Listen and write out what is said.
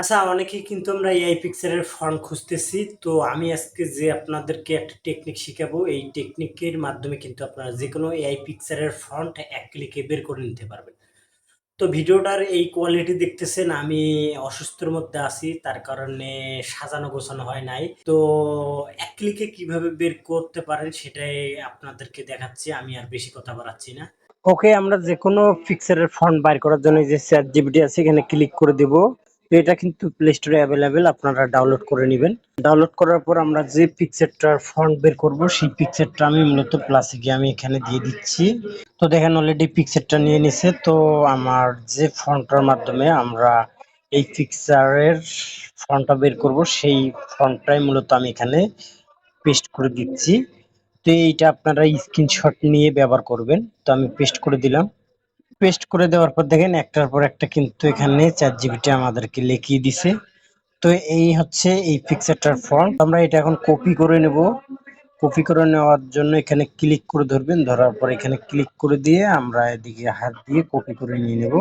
আচ্ছা অনেকেই কিন্তু আমরা এআই পিকচারের ফন্ট খুঁজতেছি। তো আমি আজকে যে আপনাদেরকে একটা টেকনিক শিখাবো, এই টেকনিকের মাধ্যমে কিন্তু আপনারা যেকোনো এআই পিকচারের ফন্ট এক ক্লিকে বের করে নিতে পারবেন। তো ভিডিওটার এই কোয়ালিটি দেখতেছেন আমি অসুস্থর মধ্যে আছি। তার কারণে সাজানো গোছানো হয় নাই। তো এক ক্লিকে কীভাবে বের করতে পারেন সেটাই আপনাদেরকে দেখাচ্ছি। আমি আর বেশি কথা বাড়াচ্ছি না। ওকে আমরা যেকোনো পিকচারের ফন্ট বাইর করার জন্য যে যে ChatGPT আছে এখানে ক্লিক করে দিব। তো এটা কিন্তু প্লে স্টোরে অ্যাভেলেবেল আপনারা ডাউনলোড করে নেবেন ডাউনলোড করার পর আমরা যে পিকচারটার ফন্ট বের করব, সেই পিকচারটা আমি মূলত প্লাসে গিয়ে আমি এখানে দিয়ে দিচ্ছি। তো দেখেন অলরেডি পিকচারটা নিয়ে নিছে। তো আমার যে ফন্টটার মাধ্যমে আমরা এই পিকচারের ফন্টটা বের করব, সেই ফন্টটাই মূলত আমি এখানে পেস্ট করে দিচ্ছি। তো এইটা আপনারা স্ক্রিনশট নিয়ে ব্যবহার করবেন। তো আমি পেস্ট করে দিলাম। পেস্ট করে দেওয়ার পর দেখেন একটার পর একটা কিন্তু এখানে চার জিবিটি আমাদেরকে লিখিয়ে দিছে। তো এই হচ্ছে এই পিকচারটার ফর্ম আমরা এটা এখন কপি করে নেব। কপি করে নেওয়ার জন্য এখানে ক্লিক করে ধরবেন। ধরার পর এখানে ক্লিক করে দিয়ে আমরা এদিকে হাত দিয়ে কপি করে নিয়ে নেব।